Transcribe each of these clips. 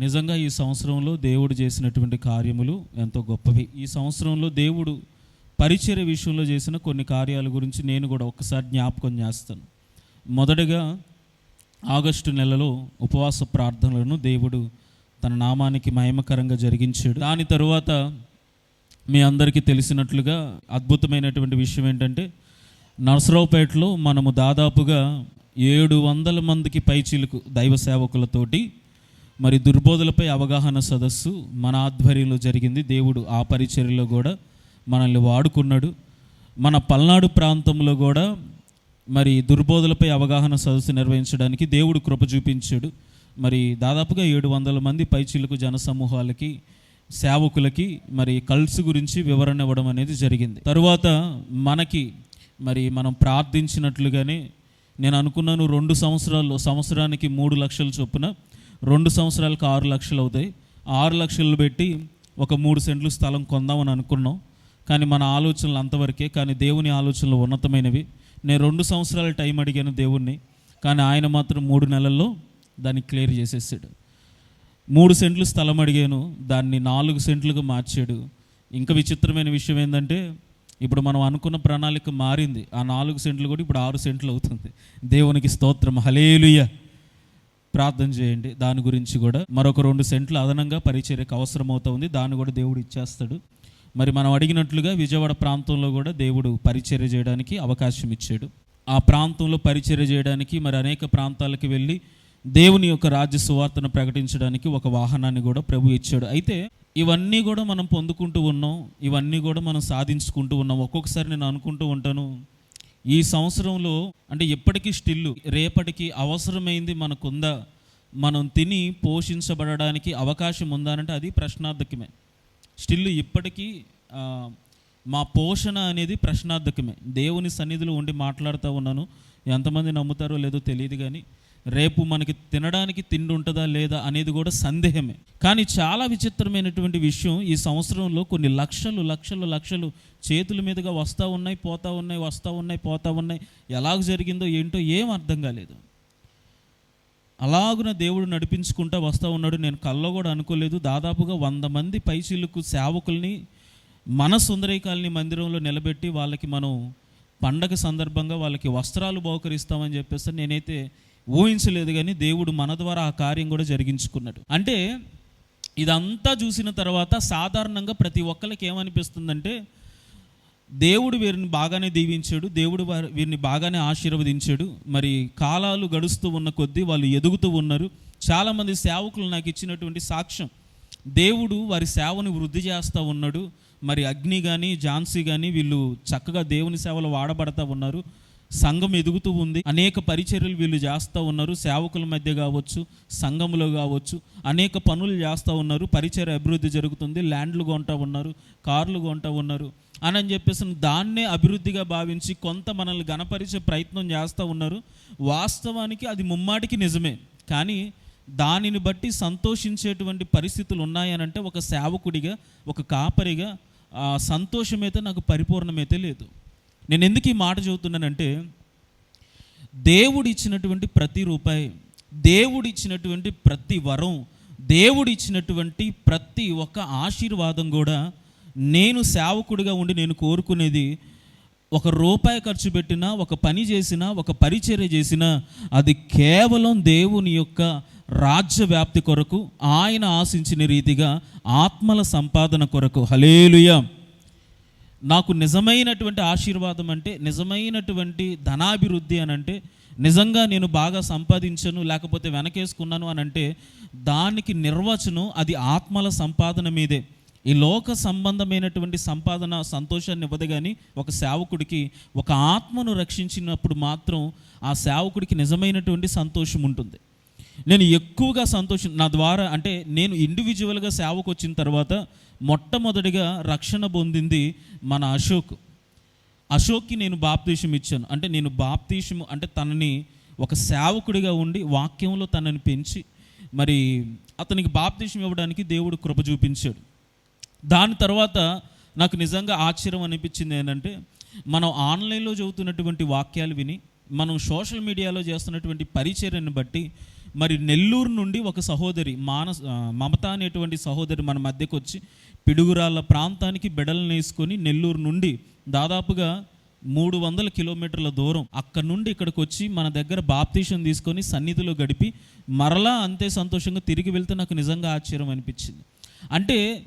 నిజంగా ఈ సంవత్సరంలో దేవుడు చేసినటువంటి కార్యములు ఎంతో గొప్పవి. ఈ సంవత్సరంలో దేవుడు పరిచర్య విషయంలో చేసిన కొన్ని కార్యాల గురించి నేను కూడా ఒక్కసారి జ్ఞాపకం చేస్తాను. మొదటగా ఆగస్టు నెలలో ఉపవాస ప్రార్థనలను దేవుడు తన నామానికి మహిమకరంగా జరిగించాడు. దాని తరువాత మీ అందరికీ తెలిసినట్లుగా అద్భుతమైనటువంటి విషయం ఏంటంటే నర్సరావుపేటలో మనము దాదాపుగా ఏడు వందల మందికి పైచీలకు దైవ సేవకులతోటి మరి దుర్బోధలపై అవగాహన సదస్సు మన ఆధ్వర్యంలో జరిగింది. దేవుడు ఆ పరిచర్యలో కూడా మనల్ని వాడుకున్నాడు. మన పల్నాడు ప్రాంతంలో కూడా మరి దుర్బోధలపై అవగాహన సదస్సు నిర్వహించడానికి దేవుడు కృప చూపించాడు. మరి దాదాపుగా ఏడు వందల మంది పైచీలకు జన సమూహాలకి సేవకులకి మరి కల్స్ గురించి వివరణ ఇవ్వడం అనేది జరిగింది. తరువాత మనకి మరి మనం ప్రార్థించినట్లుగానే నేను అనుకున్నాను రెండు సంవత్సరాలు సంవత్సరానికి మూడు లక్షల చొప్పున రెండు సంవత్సరాలకు ఆరు లక్షలు అవుతాయి. ఆరు లక్షలు పెట్టి ఒక మూడు సెంట్లు స్థలం కొందామని అనుకున్నాం. కానీ మన ఆలోచనలు అంతవరకే కానీ దేవుని ఆలోచనలు ఉన్నతమైనవి. నేను రెండు సంవత్సరాల టైం అడిగాను దేవుణ్ణి కానీ ఆయన మాత్రం మూడు నెలల్లో దాన్ని క్లియర్ చేసేసాడు. మూడు సెంట్లు స్థలం అడిగాను దాన్ని నాలుగు సెంట్లుగా మార్చాడు. ఇంకా విచిత్రమైన విషయం ఏంటంటే ఇప్పుడు మనం అనుకున్న ప్రణాళిక మారింది. ఆ నాలుగు సెంట్లు కూడా ఇప్పుడు ఆరు సెంట్లు అవుతుంది. దేవునికి స్తోత్రం. హలేలుయ ప్రార్థన చేయండి. దాని గురించి కూడా మరొక రెండు సెంట్లు అదనంగా పరిచర్యకు అవసరం అవుతుంది దాన్ని కూడా దేవుడు ఇచ్చేస్తాడు. మరి మనం అడిగినట్లుగా విజయవాడ ప్రాంతంలో కూడా దేవుడు పరిచర్య చేయడానికి అవకాశం ఇచ్చాడు. ఆ ప్రాంతంలో పరిచర్య చేయడానికి మరి అనేక ప్రాంతాలకు వెళ్ళి దేవుని యొక్క రాజ్య సువార్తను ప్రకటించడానికి ఒక వాహనాన్ని కూడా ప్రభు ఇచ్చాడు. అయితే ఇవన్నీ కూడా మనం పొందుకుంటూ ఉన్నాం. ఇవన్నీ కూడా మనం సాధించుకుంటూ ఉన్నాం. ఒక్కొక్కసారి నేను అనుకుంటూ ఉంటాను ఈ సంవత్సరంలో అంటే ఎప్పటికీ స్టిల్లు రేపటికి అవసరమైంది మనకుందా మనం తిని పోషించబడడానికి అవకాశం ఉందా అంటే అది ప్రశ్నార్థకమే. స్టిల్ ఇప్పటికీ మా పోషణ అనేది ప్రశ్నార్థకమే. దేవుని సన్నిధిలో ఉండి మాట్లాడుతూ ఉన్నాను. ఎంతమంది నమ్ముతారో లేదో తెలియదు కానీ రేపు మనకి తినడానికి తిండి ఉంటుందా లేదా అనేది కూడా సందేహమే. కానీ చాలా విచిత్రమైనటువంటి విషయం ఈ సంవత్సరంలో కొన్ని లక్షలు లక్షలు లక్షలు చేతుల మీదుగా వస్తూ ఉన్నాయి పోతా ఉన్నాయి వస్తూ ఉన్నాయి పోతా ఉన్నాయి. ఎలాగ జరిగిందో ఏంటో ఏం అర్థం కాలేదు. అలాగున దేవుడు నడిపించుకుంటా వస్తూ ఉన్నాడు. నేను కల్లో కూడా అనుకోలేదు. దాదాపుగా వంద మంది పైచీలకు సేవకుల్ని మన సుందరీకాలని మందిరంలో నిలబెట్టి వాళ్ళకి మనం పండగ సందర్భంగా వాళ్ళకి వస్త్రాలు బహుకరిస్తామని చెప్పేసి నేనైతే ఊహించలేదు కానీ దేవుడు మన ద్వారా ఆ కార్యం కూడా జరిగించుకున్నాడు. అంటే ఇదంతా చూసిన తర్వాత సాధారణంగా ప్రతి ఒక్కరికి ఏమనిపిస్తుందంటే దేవుడు వీరిని బాగానే దీవించాడు దేవుడు వారి వీరిని బాగానే ఆశీర్వదించాడు మరి కాలాలు గడుస్తూ ఉన్న కొద్దీ వాళ్ళు ఎదుగుతూ ఉన్నారు. చాలామంది సేవకులు నాకు ఇచ్చినటువంటి సాక్ష్యం దేవుడు వారి సేవను వృద్ధి చేస్తూ ఉన్నాడు మరి అగ్ని కానీ ఝాన్సీ కానీ వీళ్ళు చక్కగా దేవుని సేవలు వాడబడతా ఉన్నారు. సంఘం ఎదుగుతూ ఉంది. అనేక పరిచర్యలు వీళ్ళు చేస్తూ ఉన్నారు. సేవకుల మధ్య కావచ్చు సంఘంలో కావచ్చు అనేక పనులు చేస్తూ ఉన్నారు. పరిచర్య అభివృద్ధి జరుగుతుంది. ల్యాండ్లు కొంటా ఉన్నారు కార్లు కొంటా ఉన్నారు అని అని చెప్పేసి దాన్నే అభివృద్ధిగా భావించి కొంత మనల్ని గణపరిచే ప్రయత్నం చేస్తూ ఉన్నారు. వాస్తవానికి అది ముమ్మాటికి నిజమే. కానీ దానిని బట్టి సంతోషించేటువంటి పరిస్థితులు ఉన్నాయనంటే ఒక సేవకుడిగా ఒక కాపరిగా సంతోషమైతే నాకు పరిపూర్ణమైతే లేదు. నేను ఎందుకు ఈ మాట చెబుతున్నానంటే దేవుడు ఇచ్చినటువంటి ప్రతి రూపాయి దేవుడు ఇచ్చినటువంటి ప్రతి వరం దేవుడు ఇచ్చినటువంటి ప్రతి ఒక్క ఆశీర్వాదం కూడా నేను సేవకుడిగా ఉండి నేను కోరుకునేది ఒక రూపాయి ఖర్చు పెట్టినా ఒక పని చేసినా ఒక పరిచర్య చేసినా అది కేవలం దేవుని యొక్క రాజ్య వ్యాప్తి కొరకు ఆయన ఆశించిన రీతిగా ఆత్మల సంపాదన కొరకు. హలేలుయ నాకు నిజమైనటువంటి ఆశీర్వాదం అంటే నిజమైనటువంటి ధనాభివృద్ధి అని అంటే నిజంగా నేను బాగా సంపాదించను లేకపోతే వెనకేసుకున్నాను అని అంటే దానికి నిర్వచనం అది ఆత్మల సంపాదన మీదే. ఈ లోక సంబంధమైనటువంటి సంపాదన సంతోషాన్ని ఇవ్వదు కానీ ఒక సేవకుడికి ఒక ఆత్మను రక్షించినప్పుడు మాత్రం ఆ సేవకుడికి నిజమైనటువంటి సంతోషం ఉంటుంది. నేను ఎక్కువగా సంతోషం నా ద్వారా అంటే నేను ఇండివిజువల్గా సేవకు వచ్చిన తర్వాత మొట్టమొదటిగా రక్షణ పొందింది మన అశోక్. అశోక్కి నేను బాప్తీషం ఇచ్చాను. అంటే నేను బాప్తీషం అంటే తనని ఒక సేవకుడిగా ఉండి వాక్యంలో తనని పెంచి మరి అతనికి బాప్తీషం ఇవ్వడానికి దేవుడు కృప చూపించాడు. దాని తర్వాత నాకు నిజంగా ఆశ్చర్యం అనిపించింది ఏంటంటే మనం ఆన్లైన్లో చదువుతున్నటువంటి వాక్యాలు విని మనం సోషల్ మీడియాలో చేస్తున్నటువంటి పరిచర్యను బట్టి మరి నెల్లూరు నుండి ఒక సహోదరి మానస మమత అనేటువంటి సహోదరి మన మధ్యకు వచ్చి పిడుగురాళ్ళ ప్రాంతానికి బిడలు వేసుకొని నెల్లూరు నుండి దాదాపుగా మూడు వందల కిలోమీటర్ల దూరం అక్కడ నుండి ఇక్కడికి వచ్చి మన దగ్గర బాప్తీషన్ తీసుకొని సన్నిధిలో గడిపి మరలా అంతే సంతోషంగా తిరిగి వెళ్తే నాకు నిజంగా ఆశ్చర్యం అనిపించింది. అంటే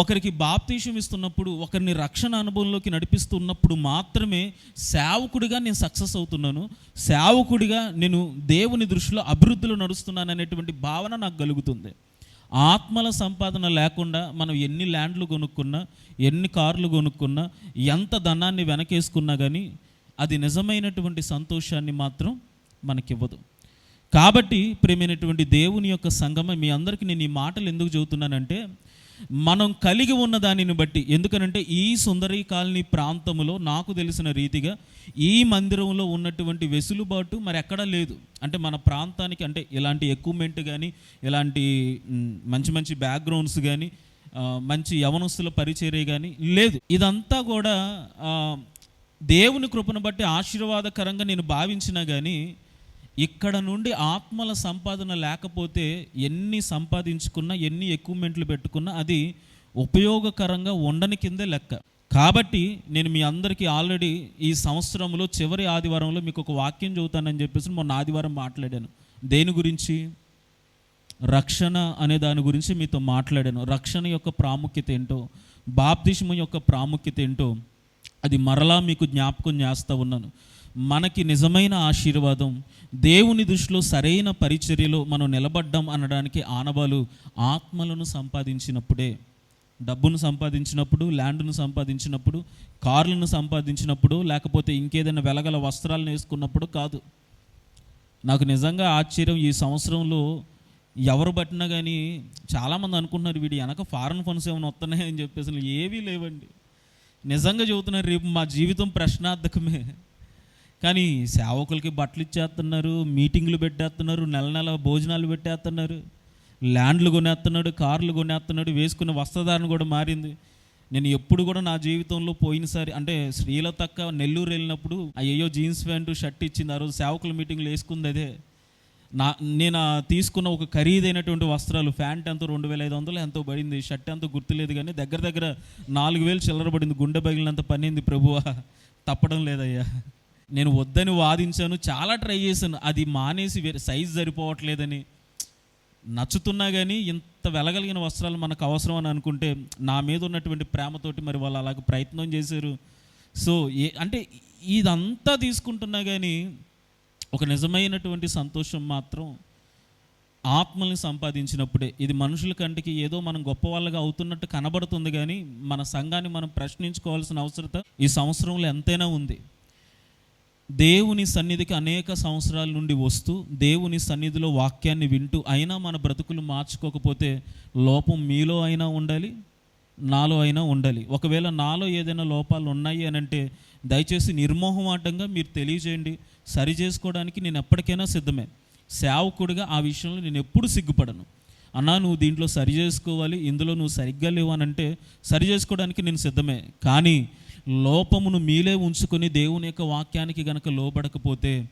ఒకరికి బాప్తీషం ఇస్తున్నప్పుడు ఒకరిని రక్షణ అనుభవంలోకి నడిపిస్తున్నప్పుడు మాత్రమే సేవకుడిగా నేను సక్సెస్ అవుతున్నాను. సేవకుడిగా నేను దేవుని దృష్టిలో అభివృద్ధిలో నడుస్తున్నాను అనేటువంటి భావన నాకు కలుగుతుంది. ఆత్మల సంపాదన లేకుండా మనం ఎన్ని ల్యాండ్లు కొనుక్కున్నా ఎన్ని కార్లు కొనుక్కున్నా ఎంత ధనాన్ని వెనకేసుకున్నా కానీ అది నిజమైనటువంటి సంతోషాన్ని మాత్రం మనకివ్వదు. కాబట్టి ప్రేమైనటువంటి దేవుని యొక్క సంగమ మీ అందరికీ నేను ఈ మాటలు ఎందుకు చెబుతున్నానంటే మనం కలిగి ఉన్న దానిని బట్టి. ఎందుకనంటే ఈ సుందరి కాలనీ ప్రాంతంలో నాకు తెలిసిన రీతిగా ఈ మందిరంలో ఉన్నటువంటి వెసులుబాటు మరి ఎక్కడా లేదు. అంటే మన ప్రాంతానికి అంటే ఇలాంటి ఎక్విప్మెంట్ కానీ ఇలాంటి మంచి మంచి బ్యాక్గ్రౌండ్స్ కానీ మంచి యవనస్తుల పరిచర్య కానీ లేదు. ఇదంతా కూడా దేవుని కృపను బట్టి ఆశీర్వాదకరంగా నేను భావించినా కానీ ఇక్కడ నుండి ఆత్మల సంపాదన లేకపోతే ఎన్ని సంపాదించుకున్నా ఎన్ని ఎక్విప్మెంట్లు పెట్టుకున్నా అది ఉపయోగకరంగా ఉండని కిందే లెక్క. కాబట్టి నేను మీ అందరికీ ఆల్రెడీ ఈ సంవత్సరంలో చివరి ఆదివారంలో మీకు ఒక వాక్యం చదువుతానని చెప్పేసి మొన్న ఆదివారం మాట్లాడాను. దేని గురించి? రక్షణ అనే దాని గురించి మీతో మాట్లాడాను. రక్షణ యొక్క ప్రాముఖ్యత ఏంటో బాప్తిష్మ యొక్క ప్రాముఖ్యత ఏంటో అది మరలా మీకు జ్ఞాపకం చేస్తూ ఉన్నాను. మనకి నిజమైన ఆశీర్వాదం దేవుని దృష్టిలో సరైన పరిచర్యలో మనం నిలబడ్డాం అనడానికి ఆనవాలు ఆత్మలను సంపాదించినప్పుడే డబ్బును సంపాదించినప్పుడు ల్యాండ్ను సంపాదించినప్పుడు కార్లను సంపాదించినప్పుడు లేకపోతే ఇంకేదైనా వెలగల వస్త్రాలను వేసుకున్నప్పుడు కాదు. నాకు నిజంగా ఆశ్చర్యం ఈ సంవత్సరంలో ఎవరు పట్టినా కానీ చాలామంది అనుకుంటున్నారు వీడి వెనక ఫారెన్ ఫండ్స్ ఏమైనా వస్తున్నాయని చెప్పేసి అసలు ఏవీ లేవండి. నిజంగా చెబుతున్నారు రేపు మా జీవితం ప్రశ్నార్థకమే. కానీ సేవకులకి బట్టలు ఇచ్చేస్తున్నారు మీటింగ్లు పెట్టేస్తున్నారు నెల నెల భోజనాలు పెట్టేస్తున్నారు ల్యాండ్లు కొనేస్తున్నాడు కార్లు కొనేస్తున్నాడు వేసుకున్న వస్త్రధారణ కూడా మారింది. నేను ఎప్పుడు కూడా నా జీవితంలో పోయినసారి అంటే శ్రీలతక్క నెల్లూరు వెళ్ళినప్పుడు అయ్యో జీన్స్ ప్యాంటు షర్ట్ ఇచ్చింది. ఆ రోజు సేవకుల మీటింగ్లు వేసుకుంది అదే. నా నేను తీసుకున్న ఒక ఖరీదైనటువంటి వస్త్రాలు ప్యాంట్ ఎంతో రెండు వేల ఐదు వందలు ఎంతో పడింది షర్ట్ ఎంతో గుర్తులేదు కానీ దగ్గర దగ్గర నాలుగు వేలు చిల్లర పడింది గుండె పగిలినంత పనింది ప్రభువా తప్పడం లేదయ్యా. నేను వద్దని వాదించాను చాలా ట్రై చేశాను అది మానేసి వేరే సైజ్ సరిపోవట్లేదని. నచ్చుతున్నా కానీ ఇంత వెలగలిగిన వస్త్రాలు మనకు అవసరం అని అనుకుంటే నా మీద ఉన్నటువంటి ప్రేమతోటి మరి వాళ్ళు అలాగ ప్రయత్నం చేశారు. సో ఏ అంటే ఇదంతా తీసుకుంటున్నా కానీ ఒక నిజమైనటువంటి సంతోషం మాత్రం ఆత్మల్ని సంపాదించినప్పుడే. ఇది మనుషుల కంటికి ఏదో మనం గొప్ప వాళ్ళగా అవుతున్నట్టు కనబడుతుంది కానీ మన సంఘాన్ని మనం ప్రశ్నించుకోవాల్సిన అవసరత ఈ సంవత్సరంలో ఎంతైనా ఉంది. దేవుని సన్నిధికి అనేక సంవత్సరాల నుండి వస్తూ దేవుని సన్నిధిలో వాక్యాన్ని వింటూ అయినా మన బ్రతుకులు మార్చుకోకపోతే లోపం మీలో అయినా ఉండాలి. నాలో అయినా ఉండాలి. ఒకవేళ నాలో ఏదైనా లోపాలు ఉన్నాయి అని అంటే దయచేసి నిర్మోహమాటంగా మీరు తెలియజేయండి. సరి చేసుకోవడానికి నేను ఎప్పటికైనా సిద్ధమే. సేవకుడిగా ఆ విషయంలో నేను ఎప్పుడు సిగ్గుపడను. అన్నా నువ్వు దీంట్లో సరి చేసుకోవాలి ఇందులో నువ్వు సరిగ్గా లేవు అని అంటే సరి చేసుకోవడానికి నేను సిద్ధమే. కానీ లోపమును మీలే ఉంచుకొని దేవుని యొక్క వాక్యానికి గనక లోబడకపోతే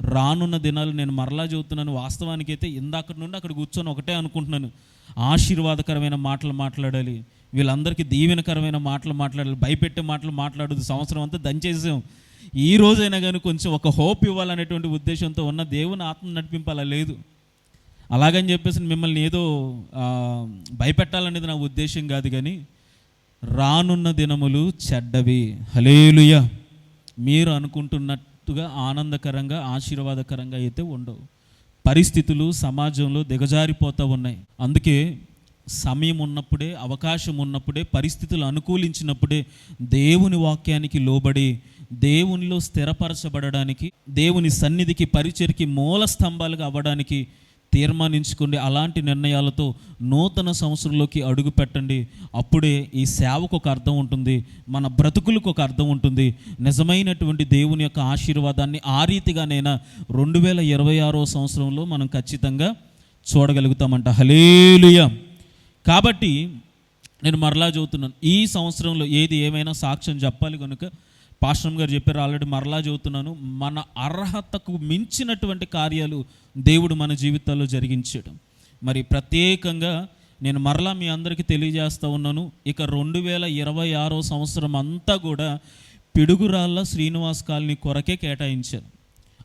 రానున్న దినాలు నేను మరలా చెబుతున్నాను వాస్తవానికి అయితే ఇందాక నుండి అక్కడ కూర్చొని ఒకటే అనుకుంటున్నాను. ఆశీర్వాదకరమైన మాటలు మాట్లాడాలి. వీళ్ళందరికీ దీవెనకరమైన మాటలు మాట్లాడాలి భయపెట్టే మాటలు మాట్లాడదు సంవత్సరం అంతా దంచేసాం ఈ రోజైనా కానీ కొంచెం ఒక హోప్ ఇవ్వాలనేటువంటి ఉద్దేశంతో ఉన్న దేవుని ఆత్మ నడిపింపాలా? లేదు. అలాగని చెప్పేసి మిమ్మల్ని ఏదో భయపెట్టాలనేది నా ఉద్దేశం కాదు కానీ రానున్న దినములు చెడ్డవి. హలేలుయ మీరు అనుకుంటున్నట్టుగా ఆనందకరంగా ఆశీర్వాదకరంగా అయితే ఉండవు. పరిస్థితులు సమాజంలో దిగజారిపోతూ ఉన్నాయి. అందుకే సమయం ఉన్నప్పుడే అవకాశం ఉన్నప్పుడే పరిస్థితులు అనుకూలించినప్పుడే దేవుని వాక్యానికి లోబడి దేవునిలో స్థిరపరచబడడానికి దేవుని సన్నిధికి పరిచరికి మూల స్తంభాలుగా అవ్వడానికి తీర్మానించుకోండి అలాంటి నిర్ణయాలతో నూతన సంవత్సరంలోకి అడుగు పెట్టండి. అప్పుడే ఈ సేవకు ఒక అర్థం ఉంటుంది మన బ్రతుకులకు ఒక అర్థం ఉంటుంది. నిజమైనటువంటి దేవుని యొక్క ఆశీర్వాదాన్ని ఆ రీతిగానైనా రెండు వేల ఇరవై ఆరో సంవత్సరంలో మనం ఖచ్చితంగా చూడగలుగుతామంట. హలేలుయా కాబట్టి నేను మరలా చదువుతున్నాను. ఈ సంవత్సరంలో ఏది ఏమైనా సాక్ష్యం చెప్పాలి కనుక పాశ్రం గారు చెప్పారు ఆల్రెడీ మరలా చదువుతున్నాను. మన అర్హతకు మించినటువంటి కార్యాలు దేవుడు మన జీవితాల్లో జరిగించడం. మరి ప్రత్యేకంగా నేను మరలా మీ అందరికీ తెలియజేస్తూ ఉన్నాను. ఇక రెండు వేల ఇరవై ఆరో సంవత్సరం అంతా కూడా పిడుగురాళ్ళ శ్రీనివాస్ కాలనీ కొరకే కేటాయించారు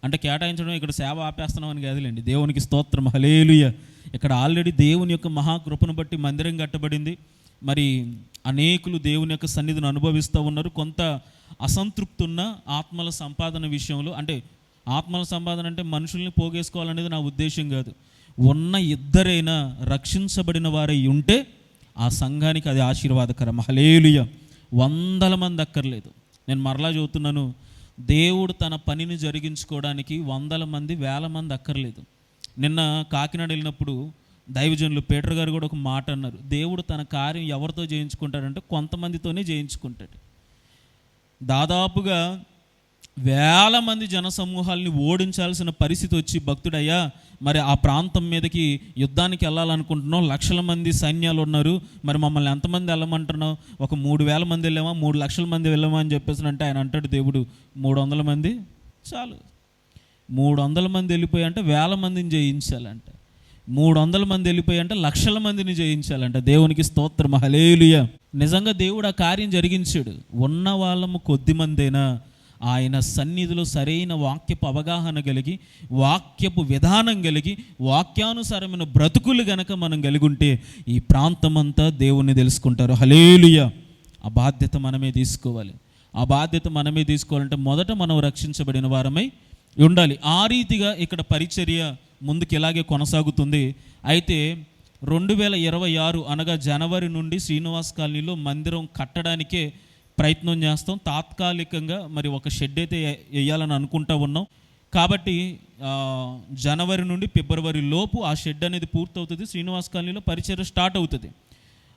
అంటే కేటాయించడం ఇక్కడ సేవ ఆపేస్తున్నాం అని కాదులేండి. దేవునికి స్తోత్రం. హలేలుయ ఇక్కడ ఆల్రెడీ దేవుని యొక్క మహాకృపను బట్టి మందిరం కట్టబడింది. మరి అనేకులు దేవుని యొక్క సన్నిధిని అనుభవిస్తూ ఉన్నారు. కొంత అసంతృప్తి ఉన్న ఆత్మల సంపాదన విషయంలో అంటే ఆత్మల సంపాదన అంటే మనుషుల్ని పోగేసుకోవాలనేది నా ఉద్దేశం కాదు. ఉన్న ఇద్దరైనా రక్షించబడిన వారై ఉంటే ఆ సంఘానికి అది ఆశీర్వాదకరం. హలేలుయ వందల మంది అక్కర్లేదు. నేను మరలా చెబుతున్నాను దేవుడు తన పనిని జరిగించుకోవడానికి వందల మంది వేల మంది అక్కర్లేదు. నిన్న కాకినాడ వెళ్ళినప్పుడు దైవజనులు పీటర్ గారు కూడా ఒక మాట అన్నారు. దేవుడు తన కార్యం ఎవరితో చేయించుకుంటాడంటే కొంతమందితోనే చేయించుకుంటాడు దాదాపుగా వేల మంది జనసమూహాల్ని ఓడించాల్సిన పరిస్థితి వచ్చి భక్తుడయ్యా మరి ఆ ప్రాంతం మీదకి యుద్ధానికి వెళ్ళాలనుకుంటున్నాం లక్షల మంది సైన్యాలు ఉన్నారు మరి మమ్మల్ని ఎంతమంది వెళ్ళమంటున్నావు? ఒక మూడు వేల మంది వెళ్ళామా? మూడు లక్షల మంది వెళ్ళామా? అని చెప్పేసి అంటే ఆయన అంటాడు దేవుడు మూడు వందల మంది? చాలు. మూడు వందల మంది వెళ్ళిపోయి అంటే వేల మందిని జయించాలంట. మూడు వందల మంది వెళ్ళిపోయి అంటే లక్షల మందిని జయించాలంట. దేవునికి స్తోత్రం. హలేలుయ నిజంగా దేవుడు ఆ కార్యం జరిగించాడు. ఉన్న వాళ్ళము కొద్ది మందైనా ఆయన సన్నిధిలో సరైన వాక్యపు అవగాహన కలిగి వాక్యపు విధానం కలిగి వాక్యానుసారమైన బ్రతుకులు గనక మనం కలిగి ఉంటే ఈ ప్రాంతం అంతా దేవుణ్ణి తెలుసుకుంటారు. హలేలుయ ఆ బాధ్యత మనమే తీసుకోవాలి. ఆ బాధ్యత మనమే తీసుకోవాలంటే మొదట మనం రక్షించబడిన వారమై ఉండాలి. ఆ రీతిగా ఇక్కడ పరిచర్య ముందుకు ఇలాగే కొనసాగుతుంది. అయితే రెండు వేల ఇరవై ఆరు అనగా జనవరి నుండి శ్రీనివాస్ కాలనీలో మందిరం కట్టడానికే ప్రయత్నం చేస్తాం. తాత్కాలికంగా మరి ఒక షెడ్ అయితే వేయాలని అనుకుంటా ఉన్నాం. కాబట్టి జనవరి నుండి ఫిబ్రవరి లోపు ఆ షెడ్ అనేది పూర్తవుతుంది. శ్రీనివాస్ కాలనీలో పరిచయం స్టార్ట్ అవుతుంది.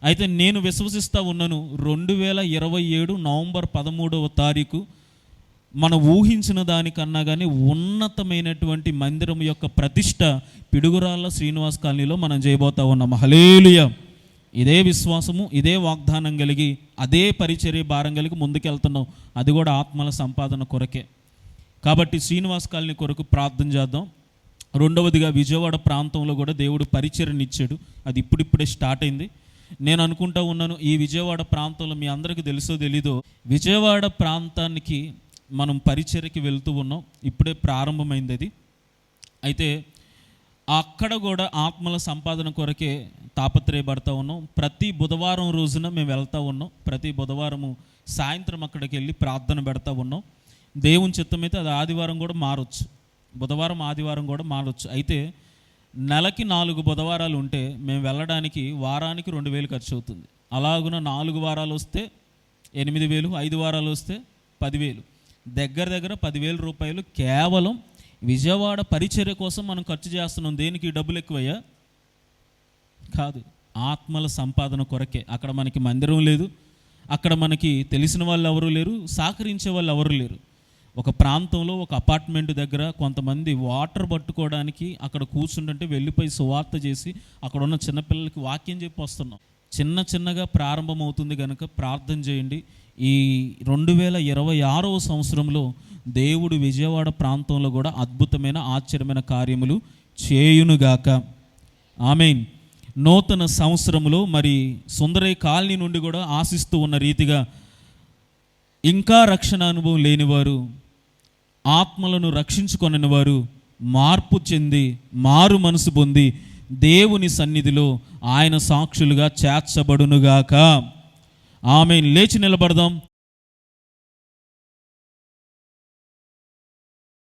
అయితే నేను విశ్వసిస్తూ ఉన్నాను. రెండు వేల ఇరవై ఏడు నవంబర్ పదమూడవ తారీఖు మనం ఊహించిన దానికన్నా కానీ ఉన్నతమైనటువంటి మందిరం యొక్క ప్రతిష్ట పిడుగురాళ్ళ శ్రీనివాస్ కాలనీలో మనం చేయబోతా ఉన్నాం. హలేలుయ ఇదే విశ్వాసము ఇదే వాగ్దానం కలిగి అదే పరిచర్య భారం కలిగి ముందుకెళ్తున్నాం. అది కూడా ఆత్మల సంపాదన కొరకే. కాబట్టి శ్రీనివాస్ కాలనీ కొరకు ప్రార్థన చేద్దాం. రెండవదిగా విజయవాడ ప్రాంతంలో కూడా దేవుడు పరిచర్నిచ్చాడు అది ఇప్పుడిప్పుడే స్టార్ట్ అయింది. నేను అనుకుంటా ఉన్నాను ఈ విజయవాడ ప్రాంతంలో మీ అందరికీ తెలుసో తెలీదో విజయవాడ ప్రాంతానికి మనం పరిచర్యకి వెళ్తూ ఉన్నాం. ఇప్పుడే ప్రారంభమైంది అది అయితే అక్కడ కూడా ఆత్మల సంపాదన కొరకే తాపత్రయపడతా ఉన్నాం. ప్రతి బుధవారం రోజున మేము వెళ్తా ఉన్నాం. ప్రతి బుధవారము సాయంత్రం అక్కడికి వెళ్ళి ప్రార్థన పెడతా ఉన్నాం. దేవుని చిత్తమైతే అది ఆదివారం కూడా మారొచ్చు. బుధవారం ఆదివారం కూడా మారొచ్చు. అయితే నెలకి నాలుగు బుధవారాలు ఉంటే మేము వెళ్ళడానికి వారానికి రెండు వేలు ఖర్చు అవుతుంది. అలాగున నాలుగు వారాలు వస్తే ఎనిమిది వేలు ఐదు వారాలు వస్తే పదివేలు దగ్గర దగ్గర పదివేల రూపాయలు కేవలం విజయవాడ పరిచర్య కోసం మనం ఖర్చు చేస్తున్నాం. దేనికి? డబ్బులు ఎక్కువయ్యా? కాదు. ఆత్మల సంపాదన కొరకే. అక్కడ మనకి మందిరం లేదు. అక్కడ మనకి తెలిసిన వాళ్ళు ఎవరు లేరు. సహకరించే వాళ్ళు ఎవరు లేరు. ఒక ప్రాంతంలో ఒక అపార్ట్మెంట్ దగ్గర కొంతమంది వాటర్ పట్టుకోవడానికి అక్కడ కూర్చుంటుంటే వెళ్ళిపోయి సువార్త చేసి అక్కడ ఉన్న చిన్నపిల్లలకి వాక్యం చెప్పి వస్తున్నాం. చిన్న చిన్నగా ప్రారంభమవుతుంది కనుక ప్రార్థన చేయండి. ఈ రెండు వేల ఇరవై ఆరవ సంవత్సరంలో దేవుడు విజయవాడ ప్రాంతంలో కూడా అద్భుతమైన ఆశ్చర్యమైన కార్యములు చేయునుగాక. ఆమెన్. నూతన సంవత్సరములో మరి సుందరయ్య కాలనీ నుండి కూడా ఆశిస్తూ ఉన్న రీతిగా ఇంకా రక్షణ అనుభవం లేనివారు ఆత్మలను రక్షించుకొనని వారు మార్పు చెంది మారు మనసు పొంది దేవుని సన్నిధిలో ఆయన సాక్షులుగా చేర్చబడునుగాక. ఆమె లేచి నిలబడదాం.